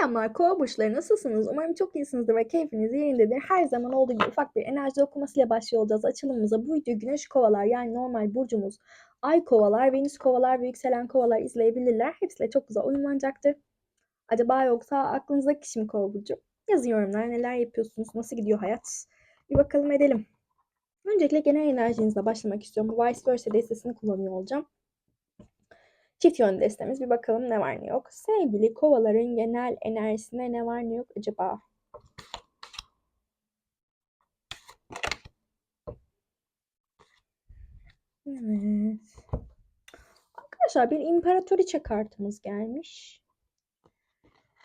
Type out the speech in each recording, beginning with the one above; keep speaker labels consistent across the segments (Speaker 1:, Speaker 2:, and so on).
Speaker 1: Selamlar kova burçları nasılsınız? Umarım çok iyisinizdir ve keyfiniz yerindedir. Her zaman olduğu gibi ufak bir enerji okumasıyla başlıyor olacağız açılımımıza. Bu video güneş kovalar yani normal burcumuz ay kovalar, venüs kovalar ve yükselen kovalar izleyebilirler. Hepsiyle çok güzel uyumlanacaktır. Acaba yoksa aklınızdaki kişi mi kova burcu? Yazın yorumlara neler yapıyorsunuz, nasıl gidiyor hayat? Bir bakalım edelim. Öncelikle genel enerjinizle başlamak istiyorum. Bu Vice Versa destesini kullanıyor olacağım. Çift yönlü destemiz. Bir bakalım ne var ne yok. Sevgili kovaların genel enerjisinde ne var ne yok acaba? Evet. Arkadaşlar bir imparatoriçe kartımız gelmiş.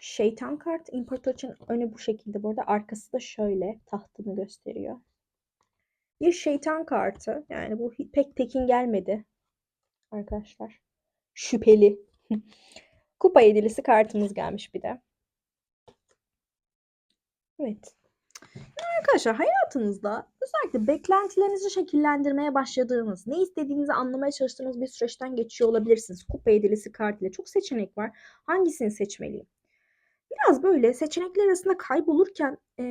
Speaker 1: Şeytan kart. İmparatoriçenin önü bu şekilde. Bu arada arkası da şöyle tahtını gösteriyor. Bir şeytan kartı. Yani bu pek tekin gelmedi. Arkadaşlar şüpheli. Kupa yedilisi kartımız gelmiş bir de. Evet. arkadaşlar hayatınızda özellikle beklentilerinizi şekillendirmeye başladığınız, ne istediğinizi anlamaya çalıştığınız bir süreçten geçiyor olabilirsiniz. Kupa yedilisi kartıyla çok seçenek var. Hangisini seçmeliyim? Biraz böyle seçenekler arasında kaybolurken e,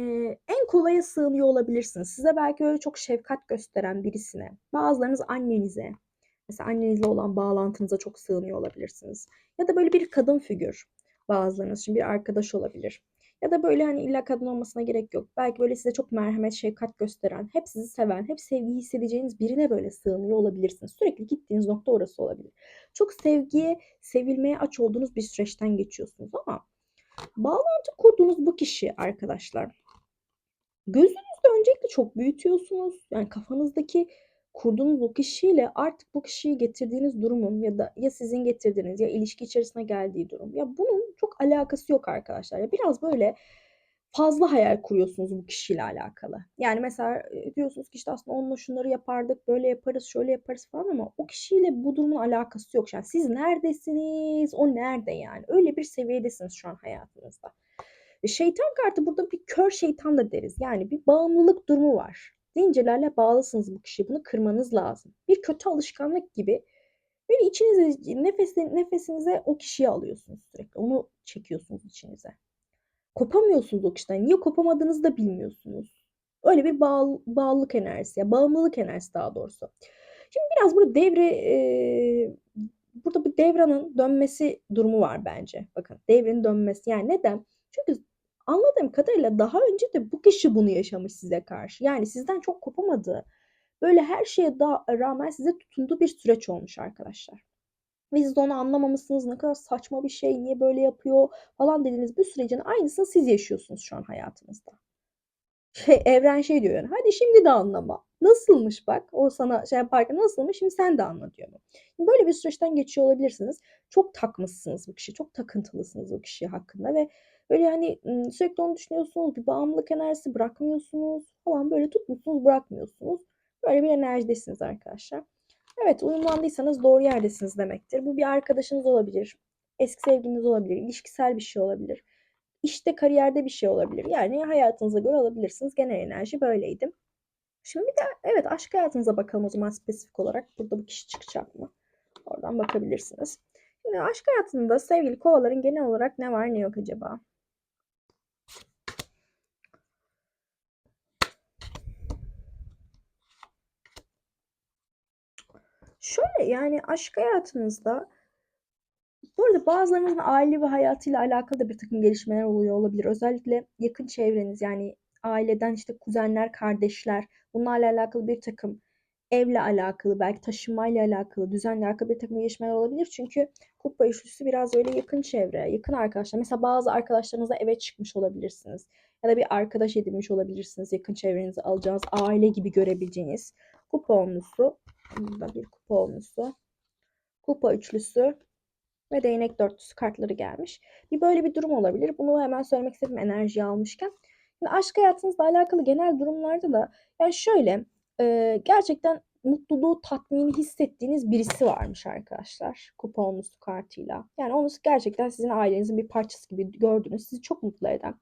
Speaker 1: en kolaya sığınıyor olabilirsiniz. Size belki öyle çok şefkat gösteren birisine, bazılarınız annenize, Mesela annenizle olan bağlantınıza çok sığınıyor olabilirsiniz. Ya da böyle bir kadın figür bazılarınız için bir arkadaş olabilir. Ya da böyle hani illa kadın olmasına gerek yok. Belki böyle size çok merhamet, şefkat gösteren, hep sizi seven, hep sevgi hissedeceğiniz birine böyle sığınıyor olabilirsiniz. Sürekli gittiğiniz nokta orası olabilir. Çok sevgiye, sevilmeye aç olduğunuz bir süreçten geçiyorsunuz ama bağlantı kurduğunuz bu kişi arkadaşlar gözünüzde öncelikle çok büyütüyorsunuz. Yani kafanızdaki kurduğunuz o kişiyle artık bu kişiyi getirdiğiniz durumun ya da ya sizin getirdiğiniz ya ilişki içerisine geldiği durum. Ya bunun çok alakası yok arkadaşlar. Ya biraz böyle fazla hayal kuruyorsunuz bu kişiyle alakalı. Yani mesela diyorsunuz ki işte aslında onunla şunları yapardık, böyle yaparız, şöyle yaparız falan ama o kişiyle bu durumun alakası yok. Yani siz neredesiniz, o nerede yani? Öyle bir seviyedesiniz şu an hayatınızda. Ve şeytan kartı burada bir kör şeytan da deriz. Yani bir bağımlılık durumu var. Zincirlerle bağlısınız bu kişiyi. Bunu kırmanız lazım. Bir kötü alışkanlık gibi böyle içinize nefes, nefesinize o kişiyi alıyorsunuz sürekli. Onu çekiyorsunuz içinize. Kopamıyorsunuz o kişiden. Niye kopamadığınızı da bilmiyorsunuz. Öyle bir bağ, bağlılık enerjisi ya bağımlılık enerjisi daha doğrusu. Şimdi biraz burada devre e, burada bir devranın dönmesi durumu var bence. Bakın devrenin dönmesi yani neden? Çünkü Anladığım kadarıyla daha önce de bu kişi bunu yaşamış size karşı. Yani sizden çok kopamadığı, böyle her şeye da rağmen size tutunduğu bir süreç olmuş arkadaşlar. Ve siz onu anlamamışsınız. Ne kadar saçma bir şey, niye böyle yapıyor falan dediğiniz bir sürecin aynısını siz yaşıyorsunuz şu an hayatınızda. Şey, evren şey diyor yani hadi şimdi de anlama. Nasılmış bak o sana şey yaparken nasılmış şimdi sen de anla diyor. Böyle bir süreçten geçiyor olabilirsiniz. Çok takmışsınız bu kişi. Çok takıntılısınız o kişi hakkında ve Böyle hani sürekli onu düşünüyorsunuz. Bir bağımlılık enerjisi bırakmıyorsunuz falan böyle tutmuşsunuz bırakmıyorsunuz. Böyle bir enerjidesiniz arkadaşlar. Evet uyumlandıysanız doğru yerdesiniz demektir. Bu bir arkadaşınız olabilir. Eski sevgiliniz olabilir. ilişkisel bir şey olabilir. İşte kariyerde bir şey olabilir. Yani hayatınıza göre alabilirsiniz. Genel enerji böyleydi. Şimdi bir de evet aşk hayatınıza bakalım o zaman spesifik olarak. Burada bu kişi çıkacak mı? Oradan bakabilirsiniz. Şimdi aşk hayatında sevgili kovaların genel olarak ne var ne yok acaba? Şöyle yani aşk hayatınızda bu arada bazılarınızın aile ve hayatıyla alakalı da bir takım gelişmeler oluyor olabilir. Özellikle yakın çevreniz yani aileden işte kuzenler, kardeşler bunlarla alakalı bir takım evle alakalı, belki taşınmayla alakalı, düzenle alakalı bir takım gelişmeler olabilir. Çünkü kupa üçlüsü biraz öyle yakın çevre, yakın arkadaşlar. Mesela bazı arkadaşlarınızla eve çıkmış olabilirsiniz. Ya da bir arkadaş edinmiş olabilirsiniz. Yakın çevrenizi alacağınız, aile gibi görebileceğiniz. Kupa onlusu Burada bir kupa olmuştu. Kupa üçlüsü ve değnek dörtlüsü kartları gelmiş. Bir böyle bir durum olabilir. Bunu hemen söylemek istedim enerji almışken. Şimdi aşk hayatınızla alakalı genel durumlarda da yani şöyle e, gerçekten mutluluğu, tatmini hissettiğiniz birisi varmış arkadaşlar. Kupa onlusu kartıyla. Yani onu gerçekten sizin ailenizin bir parçası gibi gördüğünüz, sizi çok mutlu eden.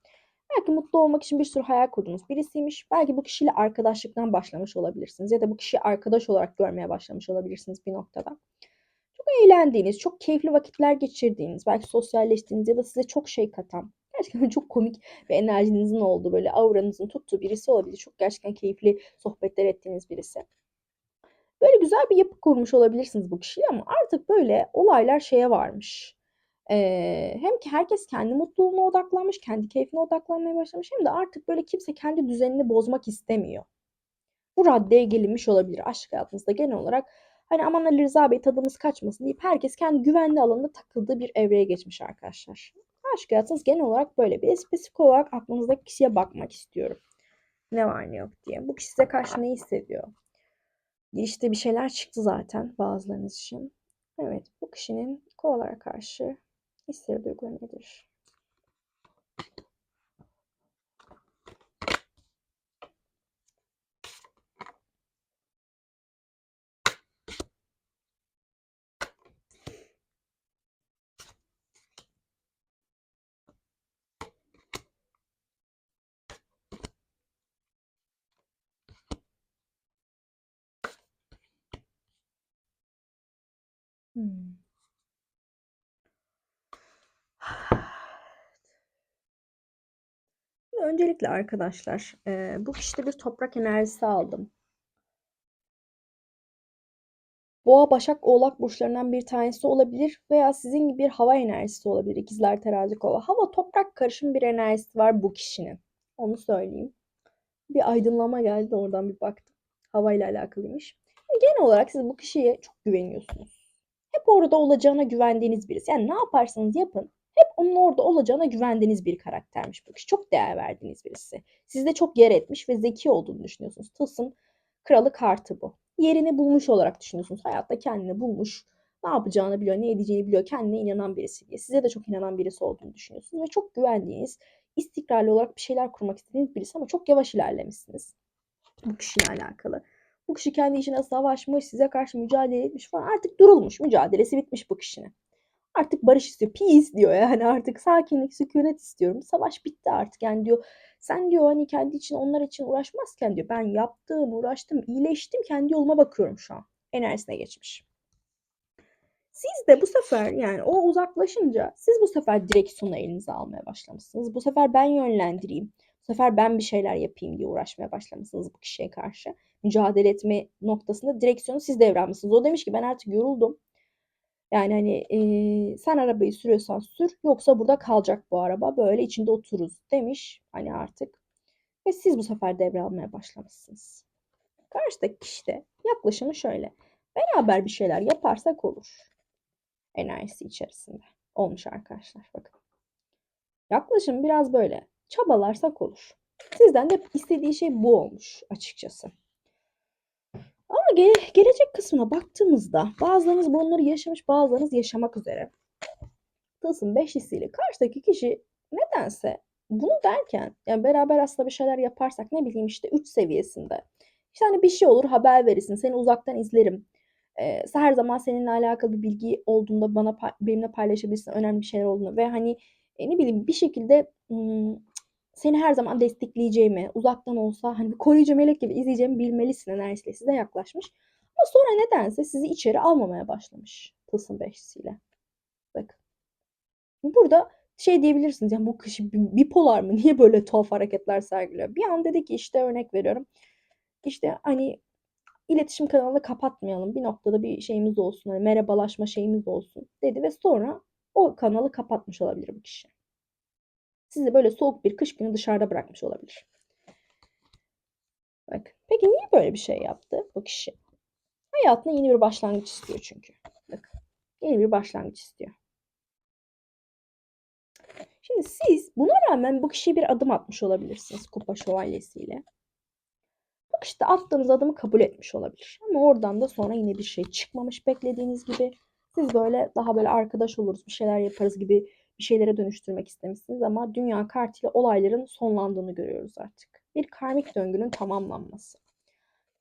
Speaker 1: Belki mutlu olmak için bir sürü hayal kurduğunuz birisiymiş. Belki bu kişiyle arkadaşlıktan başlamış olabilirsiniz. Ya da bu kişiyi arkadaş olarak görmeye başlamış olabilirsiniz bir noktada. Çok eğlendiğiniz, çok keyifli vakitler geçirdiğiniz, belki sosyalleştiğiniz ya da size çok şey katan, gerçekten çok komik bir enerjinizin olduğu, böyle auranızın tuttuğu birisi olabilir. Çok gerçekten keyifli sohbetler ettiğiniz birisi. Böyle güzel bir yapı kurmuş olabilirsiniz bu kişiyle ama artık böyle olaylar şeye varmış. Ee, hem ki herkes kendi mutluluğuna odaklanmış, kendi keyfine odaklanmaya başlamış hem de artık böyle kimse kendi düzenini bozmak istemiyor. Bu raddeye gelinmiş olabilir aşk hayatınızda genel olarak. Hani aman Ali Rıza Bey tadımız kaçmasın deyip herkes kendi güvenli alanında takıldığı bir evreye geçmiş arkadaşlar. Aşk hayatınız genel olarak böyle. Bir de spesifik olarak aklınızdaki kişiye bakmak istiyorum. Ne var ne yok diye. Bu kişi size karşı ne hissediyor? Girişte bir şeyler çıktı zaten bazılarınız için. Evet bu kişinin kovalara karşı hisleri duyguları nedir? Öncelikle arkadaşlar, e, bu kişide bir toprak enerjisi aldım. Boğa, Başak, Oğlak burçlarından bir tanesi olabilir veya sizin gibi bir hava enerjisi olabilir. İkizler, Terazi, Kova. Hava, toprak karışım bir enerjisi var bu kişinin. Onu söyleyeyim. Bir aydınlama geldi oradan bir baktım. Hava ile alakalıymış. Genel olarak siz bu kişiye çok güveniyorsunuz. Hep orada olacağına güvendiğiniz birisi. Yani ne yaparsanız yapın onun orada olacağına güvendiğiniz bir karaktermiş bu kişi. Çok değer verdiğiniz birisi. Sizde çok yer etmiş ve zeki olduğunu düşünüyorsunuz. Tılsım kralı kartı bu. Yerini bulmuş olarak düşünüyorsunuz. Hayatta kendini bulmuş. Ne yapacağını biliyor, ne edeceğini biliyor. Kendine inanan birisi diye. Size de çok inanan birisi olduğunu düşünüyorsunuz. Ve çok güvendiğiniz, istikrarlı olarak bir şeyler kurmak istediğiniz birisi ama çok yavaş ilerlemişsiniz. Bu kişiyle alakalı. Bu kişi kendi içine savaşmış, size karşı mücadele etmiş falan. Artık durulmuş, mücadelesi bitmiş bu kişinin. Artık barış istiyor. Peace diyor yani artık sakinlik, sükunet istiyorum. Savaş bitti artık yani diyor. Sen diyor hani kendi için onlar için uğraşmazken diyor ben yaptım, uğraştım, iyileştim. Kendi yoluma bakıyorum şu an. Enerjisine geçmiş. Siz de bu sefer yani o uzaklaşınca siz bu sefer direksiyonu elinize almaya başlamışsınız. Bu sefer ben yönlendireyim. Bu sefer ben bir şeyler yapayım diye uğraşmaya başlamışsınız bu kişiye karşı. Mücadele etme noktasında direksiyonu siz devralmışsınız. O demiş ki ben artık yoruldum. Yani hani e, sen arabayı sürüyorsan sür yoksa burada kalacak bu araba böyle içinde otururuz demiş hani artık. Ve siz bu sefer devralmaya başlamışsınız. Karşıdaki kişi de yaklaşımı şöyle. Beraber bir şeyler yaparsak olur. Enerjisi içerisinde. Olmuş arkadaşlar bakın. Yaklaşım biraz böyle. Çabalarsak olur. Sizden de istediği şey bu olmuş açıkçası. Ama ge gelecek kısmına baktığımızda bazılarınız bunları yaşamış, bazılarınız yaşamak üzere. Tılsım 5 hissiyle karşıdaki kişi nedense bunu derken yani beraber aslında bir şeyler yaparsak ne bileyim işte 3 seviyesinde. İşte hani bir şey olur haber verirsin seni uzaktan izlerim. Ee, her zaman seninle alakalı bir bilgi olduğunda bana benimle paylaşabilirsin önemli bir şeyler olduğunda ve hani e, ne bileyim bir şekilde seni her zaman destekleyeceğimi, uzaktan olsa hani bir koruyucu melek gibi izleyeceğimi bilmelisin enerjisiyle size yaklaşmış. Ama sonra nedense sizi içeri almamaya başlamış tılsım beşisiyle. Bakın. Burada şey diyebilirsiniz yani bu kişi bipolar mı? Niye böyle tuhaf hareketler sergiliyor? Bir an dedi ki işte örnek veriyorum. İşte hani iletişim kanalını kapatmayalım. Bir noktada bir şeyimiz olsun. Hani merhabalaşma şeyimiz olsun dedi ve sonra o kanalı kapatmış olabilir bu kişi sizi böyle soğuk bir kış günü dışarıda bırakmış olabilir. Bak. Peki niye böyle bir şey yaptı bu kişi? Hayatına yeni bir başlangıç istiyor çünkü. Bak. Yeni bir başlangıç istiyor. Şimdi siz buna rağmen bu kişiye bir adım atmış olabilirsiniz kupa şövalyesiyle. Bu kişi de attığınız adımı kabul etmiş olabilir. Ama oradan da sonra yine bir şey çıkmamış beklediğiniz gibi. Siz böyle daha böyle arkadaş oluruz bir şeyler yaparız gibi bir şeylere dönüştürmek istemişsiniz ama dünya kartıyla olayların sonlandığını görüyoruz artık. Bir karmik döngünün tamamlanması.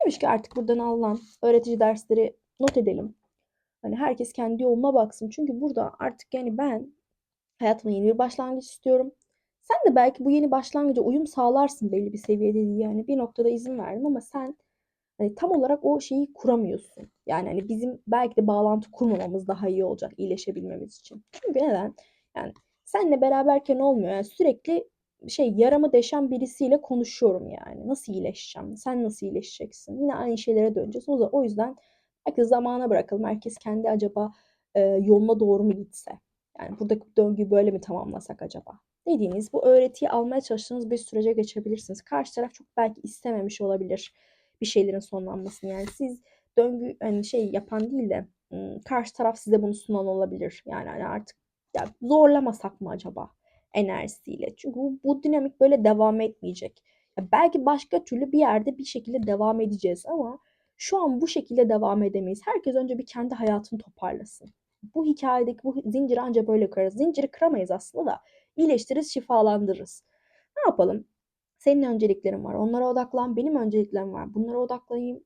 Speaker 1: Demiş ki artık buradan alınan öğretici dersleri not edelim. Hani herkes kendi yoluna baksın. Çünkü burada artık yani ben hayatıma yeni bir başlangıç istiyorum. Sen de belki bu yeni başlangıca uyum sağlarsın belli bir seviyede yani bir noktada izin verdim ama sen hani tam olarak o şeyi kuramıyorsun. Yani hani bizim belki de bağlantı kurmamamız daha iyi olacak iyileşebilmemiz için. Çünkü neden? Yani Seninle beraberken olmuyor. Yani sürekli şey yaramı deşen birisiyle konuşuyorum yani. Nasıl iyileşeceğim? Sen nasıl iyileşeceksin? Yine aynı şeylere döneceğiz. O, o yüzden herkes zamana bırakalım. Herkes kendi acaba e, yoluna doğru mu gitse? Yani buradaki döngüyü böyle mi tamamlasak acaba? Dediğiniz bu öğretiyi almaya çalıştığınız bir sürece geçebilirsiniz. Karşı taraf çok belki istememiş olabilir bir şeylerin sonlanmasını. Yani siz döngü hani şey yapan değil de karşı taraf size bunu sunan olabilir. Yani hani artık ya zorlamasak mı acaba enerjisiyle? Çünkü bu, bu dinamik böyle devam etmeyecek. Ya belki başka türlü bir yerde bir şekilde devam edeceğiz ama şu an bu şekilde devam edemeyiz. Herkes önce bir kendi hayatını toparlasın. Bu hikayedeki bu zinciri ancak böyle kırarız. Zinciri kıramayız aslında da iyileştiririz, şifalandırırız. Ne yapalım? Senin önceliklerin var. Onlara odaklan. Benim önceliklerim var. Bunlara odaklanayım.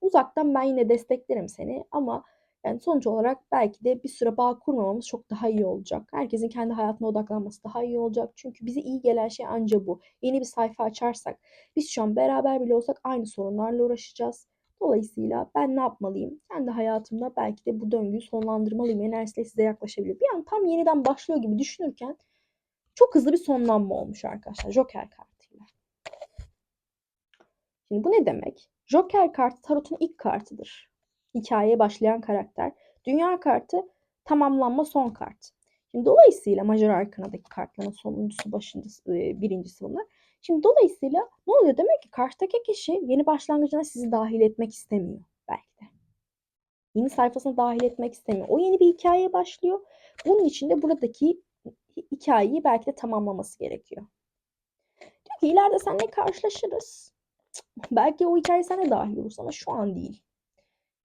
Speaker 1: Uzaktan ben yine desteklerim seni ama yani sonuç olarak belki de bir süre bağ kurmamamız çok daha iyi olacak. Herkesin kendi hayatına odaklanması daha iyi olacak. Çünkü bize iyi gelen şey anca bu. Yeni bir sayfa açarsak biz şu an beraber bile olsak aynı sorunlarla uğraşacağız. Dolayısıyla ben ne yapmalıyım? Kendi hayatımda belki de bu döngüyü sonlandırmalıyım. Enerjisiyle size yaklaşabilir. Bir an tam yeniden başlıyor gibi düşünürken çok hızlı bir sonlanma olmuş arkadaşlar. Joker kartıyla. Şimdi bu ne demek? Joker kartı tarotun ilk kartıdır. Hikayeye başlayan karakter. Dünya kartı tamamlanma son kart. Şimdi dolayısıyla Major Arkana'daki kartların sonuncusu, başıncısı, birincisi bunlar. Şimdi dolayısıyla ne oluyor? Demek ki karşıdaki kişi yeni başlangıcına sizi dahil etmek istemiyor belki de. Yeni sayfasına dahil etmek istemiyor. O yeni bir hikayeye başlıyor. Bunun için de buradaki hikayeyi belki de tamamlaması gerekiyor. Diyor ki ileride seninle karşılaşırız. Belki o hikaye sana dahil olursa ama şu an değil.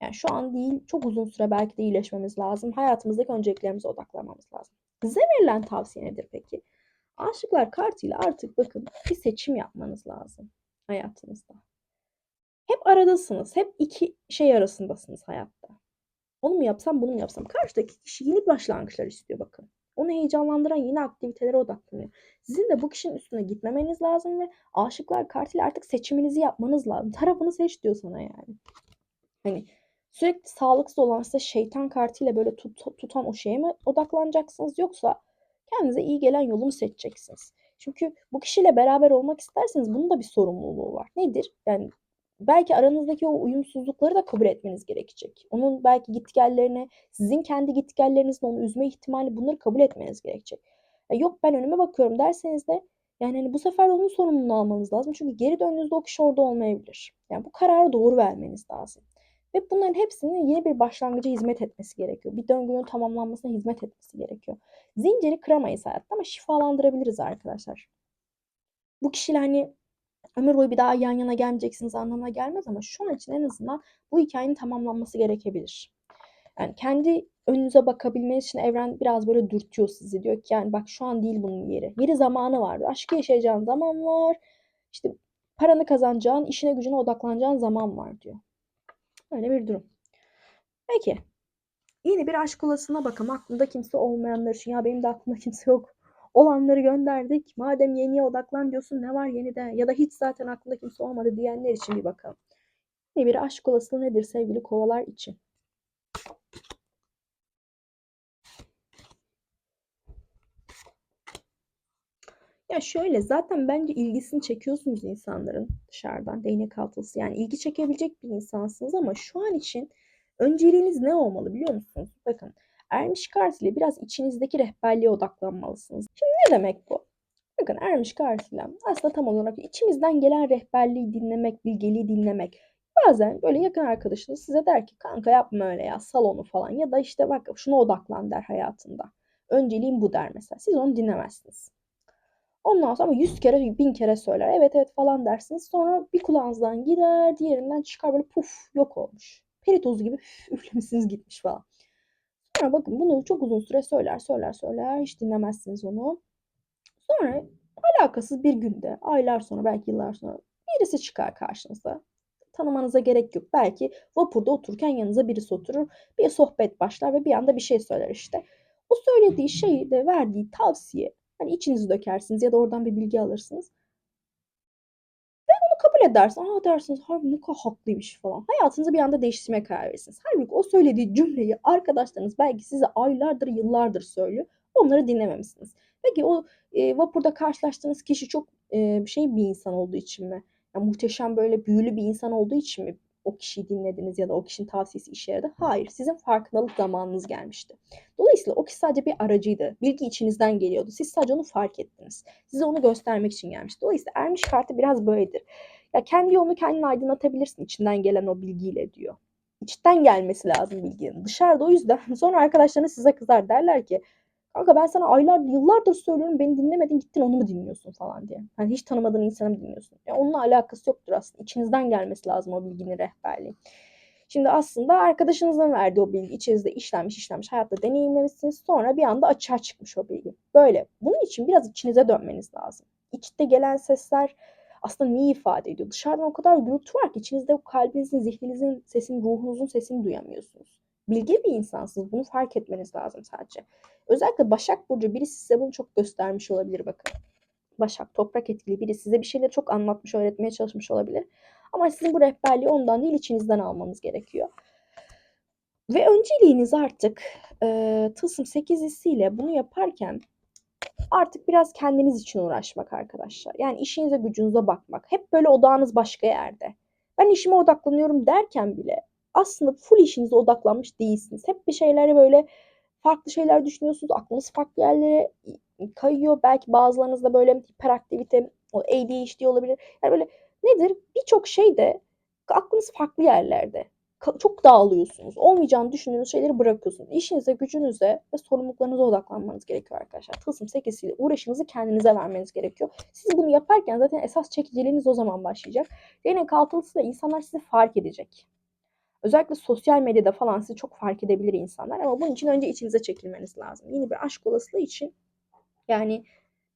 Speaker 1: Yani şu an değil, çok uzun süre belki de iyileşmemiz lazım. Hayatımızdaki önceliklerimize odaklanmamız lazım. Size verilen tavsiye nedir peki? Aşıklar kartıyla artık bakın bir seçim yapmanız lazım hayatınızda. Hep aradasınız. Hep iki şey arasındasınız hayatta. Onu mu yapsam, bunu mu yapsam? Karşıdaki kişi yeni başlangıçlar istiyor bakın. Onu heyecanlandıran yeni aktivitelere odaklanıyor. Sizin de bu kişinin üstüne gitmemeniz lazım ve aşıklar kartıyla artık seçiminizi yapmanız lazım. Tarafını seç diyor sana yani. Hani sürekli sağlıksız olan size şeytan kartıyla böyle tut, tutan o şeye mi odaklanacaksınız yoksa kendinize iyi gelen yolu mu seçeceksiniz? Çünkü bu kişiyle beraber olmak isterseniz bunun da bir sorumluluğu var. Nedir? Yani belki aranızdaki o uyumsuzlukları da kabul etmeniz gerekecek. Onun belki gitgellerini, sizin kendi gitgellerinizin onu üzme ihtimali bunları kabul etmeniz gerekecek. Ya yok ben önüme bakıyorum derseniz de yani hani bu sefer onun sorumluluğunu almanız lazım. Çünkü geri döndüğünüzde o kişi orada olmayabilir. Yani bu kararı doğru vermeniz lazım. Ve bunların hepsinin yeni bir başlangıca hizmet etmesi gerekiyor. Bir döngünün tamamlanmasına hizmet etmesi gerekiyor. Zinciri kıramayız hayatta ama şifalandırabiliriz arkadaşlar. Bu kişiyle hani ömür boyu bir daha yan yana gelmeyeceksiniz anlamına gelmez ama şu an için en azından bu hikayenin tamamlanması gerekebilir. Yani kendi önünüze bakabilmeniz için evren biraz böyle dürtüyor sizi. Diyor ki yani bak şu an değil bunun yeri. Yeri zamanı var. Aşkı yaşayacağın zaman var. İşte paranı kazanacağın, işine gücüne odaklanacağın zaman var diyor. Öyle bir durum. Peki. Yeni bir aşk olasına bakalım. Aklında kimse olmayanlar için. Ya benim de aklımda kimse yok. Olanları gönderdik. Madem yeniye odaklan diyorsun ne var yenide? Ya da hiç zaten aklında kimse olmadı diyenler için bir bakalım. Yeni bir aşk olasılığı nedir sevgili kovalar için? Ya şöyle zaten bence ilgisini çekiyorsunuz insanların dışarıdan değnek altılısı. Yani ilgi çekebilecek bir insansınız ama şu an için önceliğiniz ne olmalı biliyor musunuz? Bakın Ermiş Kart ile biraz içinizdeki rehberliğe odaklanmalısınız. Şimdi ne demek bu? Bakın Ermiş Kart ile aslında tam olarak içimizden gelen rehberliği dinlemek, bilgeliği dinlemek. Bazen böyle yakın arkadaşınız size der ki kanka yapma öyle ya salonu falan ya da işte bak şuna odaklan der hayatında. Önceliğim bu der mesela. Siz onu dinlemezsiniz. Ondan sonra ama yüz kere bin kere söyler. Evet evet falan dersiniz. Sonra bir kulağınızdan gider diğerinden çıkar böyle puf yok olmuş. Peri tozu gibi üflemişsiniz gitmiş falan. Sonra bakın bunu çok uzun süre söyler söyler söyler. Hiç dinlemezsiniz onu. Sonra alakasız bir günde aylar sonra belki yıllar sonra birisi çıkar karşınıza. Tanımanıza gerek yok. Belki vapurda otururken yanınıza birisi oturur. Bir sohbet başlar ve bir anda bir şey söyler işte. O söylediği şeyi de verdiği tavsiye Hani içinizi dökersiniz ya da oradan bir bilgi alırsınız. Ve onu kabul edersiniz. Aa dersiniz harbi ne kadar haklıymış falan. Hayatınızı bir anda değiştirmeye karar verirsiniz. Halbuki o söylediği cümleyi arkadaşlarınız belki size aylardır yıllardır söylüyor. Onları dinlememişsiniz. Peki o e, vapurda karşılaştığınız kişi çok e, şey bir insan olduğu için mi? Yani muhteşem böyle büyülü bir insan olduğu için mi o kişiyi dinlediniz ya da o kişinin tavsiyesi işe yaradı? Hayır. Sizin farkındalık zamanınız gelmişti. Dolayısıyla o kişi sadece bir aracıydı. Bilgi içinizden geliyordu. Siz sadece onu fark ettiniz. Size onu göstermek için gelmişti. Dolayısıyla ermiş kartı biraz böyledir. Ya kendi yolunu kendin aydınlatabilirsin içinden gelen o bilgiyle diyor. İçten gelmesi lazım bilginin. Dışarıda o yüzden sonra arkadaşlarınız size kızar derler ki Kanka ben sana aylar, yıllardır söylüyorum beni dinlemedin gittin onu mu dinliyorsun falan diye. Hani hiç tanımadığın insanı mı dinliyorsun? Yani onunla alakası yoktur aslında. İçinizden gelmesi lazım o bilginin rehberliği. Şimdi aslında arkadaşınızın verdiği o bilgi içinizde işlenmiş işlenmiş hayatta deneyimlemişsiniz. Sonra bir anda açığa çıkmış o bilgi. Böyle. Bunun için biraz içinize dönmeniz lazım. İçte gelen sesler aslında neyi ifade ediyor? Dışarıdan o kadar gürültü var ki içinizde kalbinizin, zihninizin sesini, ruhunuzun sesini duyamıyorsunuz. Bilgi bir insansınız. Bunu fark etmeniz lazım sadece. Özellikle Başak Burcu biri size bunu çok göstermiş olabilir bakın. Başak toprak etkili biri size bir şeyleri çok anlatmış, öğretmeye çalışmış olabilir. Ama sizin bu rehberliği ondan değil içinizden almanız gerekiyor. Ve önceliğiniz artık e, Tılsım 8 hissiyle bunu yaparken artık biraz kendiniz için uğraşmak arkadaşlar. Yani işinize gücünüze bakmak. Hep böyle odağınız başka yerde. Ben işime odaklanıyorum derken bile aslında full işinize odaklanmış değilsiniz. Hep bir şeyleri böyle farklı şeyler düşünüyorsunuz. Aklınız farklı yerlere kayıyor. Belki bazılarınızda böyle hiperaktivite, ADHD olabilir. Yani böyle nedir? Birçok şeyde aklınız farklı yerlerde. Çok dağılıyorsunuz. Olmayacağını düşündüğünüz şeyleri bırakıyorsunuz. İşinize, gücünüze ve sorumluluklarınıza odaklanmanız gerekiyor arkadaşlar. Tılsım 8 ile uğraşınızı kendinize vermeniz gerekiyor. Siz bunu yaparken zaten esas çekiciliğiniz o zaman başlayacak. Değnek altılısı da insanlar sizi fark edecek. Özellikle sosyal medyada falan sizi çok fark edebilir insanlar ama bunun için önce içinize çekilmeniz lazım. Yeni bir aşk olasılığı için yani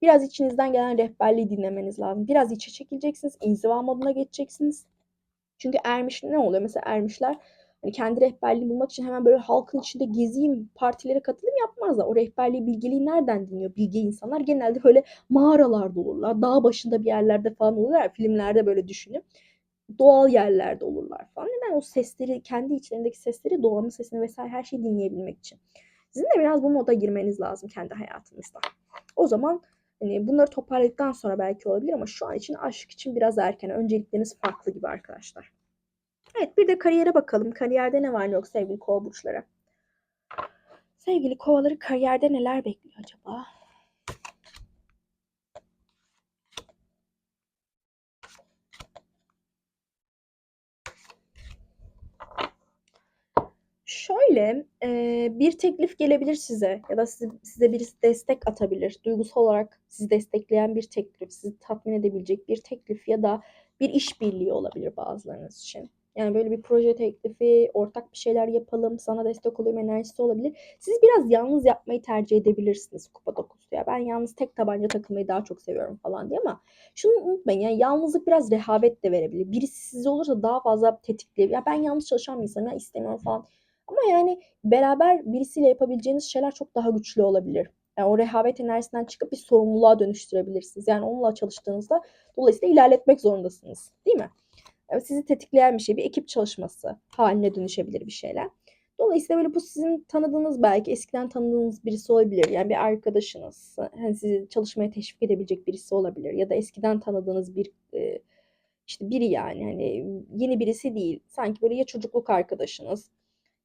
Speaker 1: biraz içinizden gelen rehberliği dinlemeniz lazım. Biraz içe çekileceksiniz, inziva moduna geçeceksiniz. Çünkü ermiş ne oluyor? Mesela ermişler hani kendi rehberliğini bulmak için hemen böyle halkın içinde gezeyim, partilere katılayım yapmazlar. O rehberliği, bilgeliği nereden dinliyor? Bilgi insanlar genelde böyle mağaralarda olurlar. Dağ başında bir yerlerde falan olurlar. Filmlerde böyle düşünün doğal yerlerde olurlar falan. Neden? O sesleri, kendi içlerindeki sesleri, doğanın sesini vesaire her şeyi dinleyebilmek için. Sizin de biraz bu moda girmeniz lazım kendi hayatınızda. O zaman hani bunları toparladıktan sonra belki olabilir ama şu an için aşk için biraz erken. Öncelikleriniz farklı gibi arkadaşlar. Evet bir de kariyere bakalım. Kariyerde ne var ne yok sevgili kova burçları. Sevgili kovaları kariyerde neler bekliyor acaba? Şöyle, eee, bir teklif gelebilir size ya da size size birisi destek atabilir. Duygusal olarak sizi destekleyen bir teklif, sizi tatmin edebilecek bir teklif ya da bir işbirliği olabilir bazılarınız için. Yani böyle bir proje teklifi, ortak bir şeyler yapalım, sana destek olayım enerjisi olabilir. Siz biraz yalnız yapmayı tercih edebilirsiniz kupa dokusu ya. Ben yalnız tek tabanca takılmayı daha çok seviyorum falan diye ama şunu unutmayın yani yalnızlık biraz rehavet de verebilir. Birisi size olursa daha fazla tetikleyebilir. Ya ben yalnız çalışan bir insanım ya istemiyorum falan ama yani beraber birisiyle yapabileceğiniz şeyler çok daha güçlü olabilir. Yani o rehavet enerjisinden çıkıp bir sorumluluğa dönüştürebilirsiniz. Yani onunla çalıştığınızda dolayısıyla ilerletmek zorundasınız. Değil mi? Yani sizi tetikleyen bir şey, bir ekip çalışması haline dönüşebilir bir şeyler. Dolayısıyla böyle bu sizin tanıdığınız belki eskiden tanıdığınız birisi olabilir. Yani bir arkadaşınız, hani sizi çalışmaya teşvik edebilecek birisi olabilir. Ya da eskiden tanıdığınız bir işte biri yani hani yeni birisi değil. Sanki böyle ya çocukluk arkadaşınız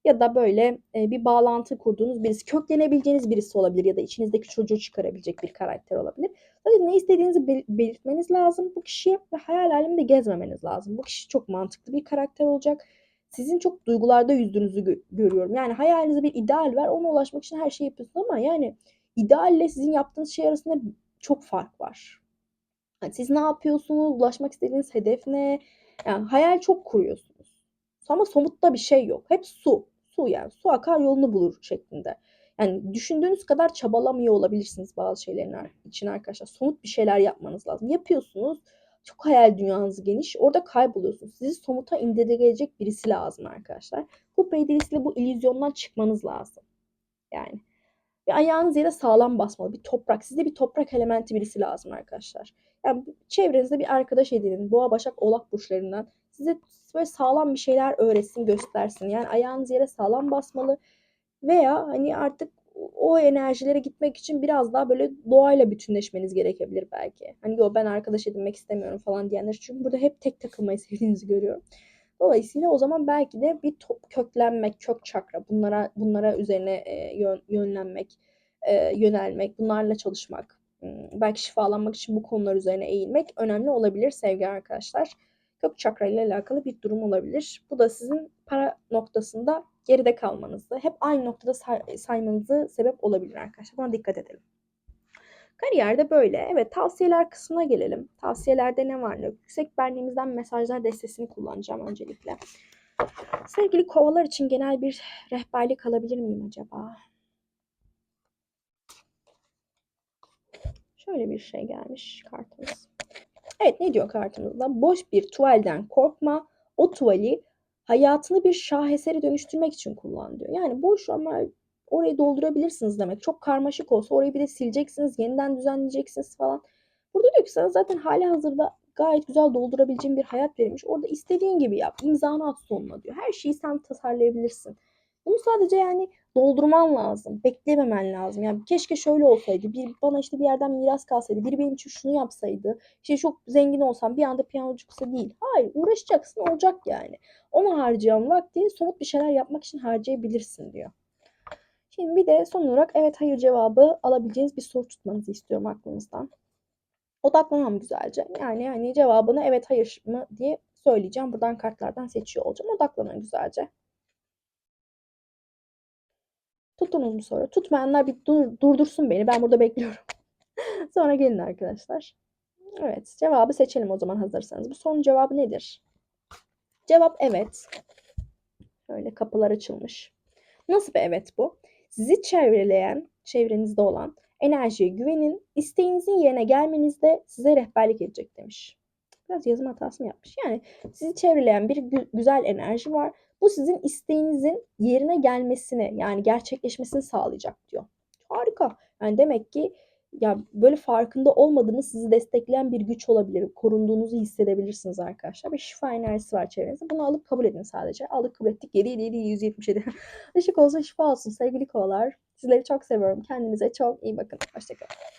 Speaker 1: ya da böyle e, bir bağlantı kurduğunuz birisi, köklenebileceğiniz birisi olabilir ya da içinizdeki çocuğu çıkarabilecek bir karakter olabilir. Tabii ne istediğinizi bel- belirtmeniz lazım bu kişiye ve hayal aleminde gezmemeniz lazım. Bu kişi çok mantıklı bir karakter olacak. Sizin çok duygularda yüzdüğünüzü gö- görüyorum. Yani hayalinizde bir ideal var. Ona ulaşmak için her şeyi yapıyorsunuz ama yani idealle sizin yaptığınız şey arasında çok fark var. Yani siz ne yapıyorsunuz? Ulaşmak istediğiniz hedef ne? Yani hayal çok kuruyorsunuz. Ama somutta bir şey yok. Hep su. Su yani. Su akar yolunu bulur şeklinde. Yani düşündüğünüz kadar çabalamıyor olabilirsiniz bazı şeylerin için arkadaşlar. Somut bir şeyler yapmanız lazım. Yapıyorsunuz. Çok hayal dünyanız geniş. Orada kayboluyorsunuz. Sizi somuta indirgeyecek birisi lazım arkadaşlar. Bu peydilisiyle bu illüzyondan çıkmanız lazım. Yani. Ve ayağınız yere sağlam basmalı. Bir toprak. Size bir toprak elementi birisi lazım arkadaşlar. Yani çevrenizde bir arkadaş edinin. Boğa, Başak, Oğlak burçlarından size böyle sağlam bir şeyler öğretsin, göstersin. Yani ayağınız yere sağlam basmalı veya hani artık o enerjilere gitmek için biraz daha böyle doğayla bütünleşmeniz gerekebilir belki. Hani yo ben arkadaş edinmek istemiyorum falan diyenler çünkü burada hep tek takılmayı sevdiğinizi görüyorum. Dolayısıyla o zaman belki de bir top, köklenmek, kök çakra bunlara bunlara üzerine e, yön, yönlenmek, e, yönelmek, bunlarla çalışmak, belki şifalanmak için bu konular üzerine eğilmek önemli olabilir sevgili arkadaşlar. Kök çakra ile alakalı bir durum olabilir. Bu da sizin para noktasında geride kalmanızı, hep aynı noktada say- saymanızı sebep olabilir arkadaşlar. Buna dikkat edelim. Kariyerde böyle. Evet tavsiyeler kısmına gelelim. Tavsiyelerde ne var ne yok? Yüksek benliğimizden mesajlar destesini kullanacağım öncelikle. Sevgili kovalar için genel bir rehberlik alabilir miyim acaba? Şöyle bir şey gelmiş kartımız. Evet ne diyor kartımızda? Boş bir tuvalden korkma. O tuvali hayatını bir şahesere dönüştürmek için kullan diyor. Yani boş ama orayı doldurabilirsiniz demek. Çok karmaşık olsa orayı bir de sileceksiniz, yeniden düzenleyeceksiniz falan. Burada diyor ki sana zaten hali hazırda gayet güzel doldurabileceğin bir hayat verilmiş. Orada istediğin gibi yap. imzanı at sonuna diyor. Her şeyi sen tasarlayabilirsin. Bunu sadece yani doldurman lazım. Beklememen lazım. Yani keşke şöyle olsaydı. Bir bana işte bir yerden miras kalsaydı. Biri benim için şunu yapsaydı. İşte çok zengin olsam bir anda piyano çıksa değil. Hayır uğraşacaksın olacak yani. Onu harcayan vakti somut bir şeyler yapmak için harcayabilirsin diyor. Şimdi bir de son olarak evet hayır cevabı alabileceğiniz bir soru tutmanızı istiyorum aklınızdan. Odaklanalım güzelce. Yani yani cevabını evet hayır mı diye söyleyeceğim. Buradan kartlardan seçiyor olacağım. Odaklanın güzelce. Tuttunuz mu soru? Tutmayanlar bir dur, durdursun beni. Ben burada bekliyorum. Sonra gelin arkadaşlar. Evet. Cevabı seçelim o zaman hazırsanız. Bu sorunun cevabı nedir? Cevap evet. Şöyle kapılar açılmış. Nasıl bir evet bu? Sizi çevreleyen, çevrenizde olan enerjiye güvenin, isteğinizin yerine gelmenizde size rehberlik edecek demiş. Biraz yazım hatası mı yapmış? Yani sizi çevreleyen bir gü- güzel enerji var. Bu sizin isteğinizin yerine gelmesini yani gerçekleşmesini sağlayacak diyor. Harika. Yani demek ki ya böyle farkında olmadığınız sizi destekleyen bir güç olabilir. Korunduğunuzu hissedebilirsiniz arkadaşlar. Bir şifa enerjisi var çevrenizde. Bunu alıp kabul edin sadece. Aldık kabul ettik. 7 7 7 177. Işık olsun şifa olsun sevgili kovalar. Sizleri çok seviyorum. Kendinize çok iyi bakın. Hoşçakalın.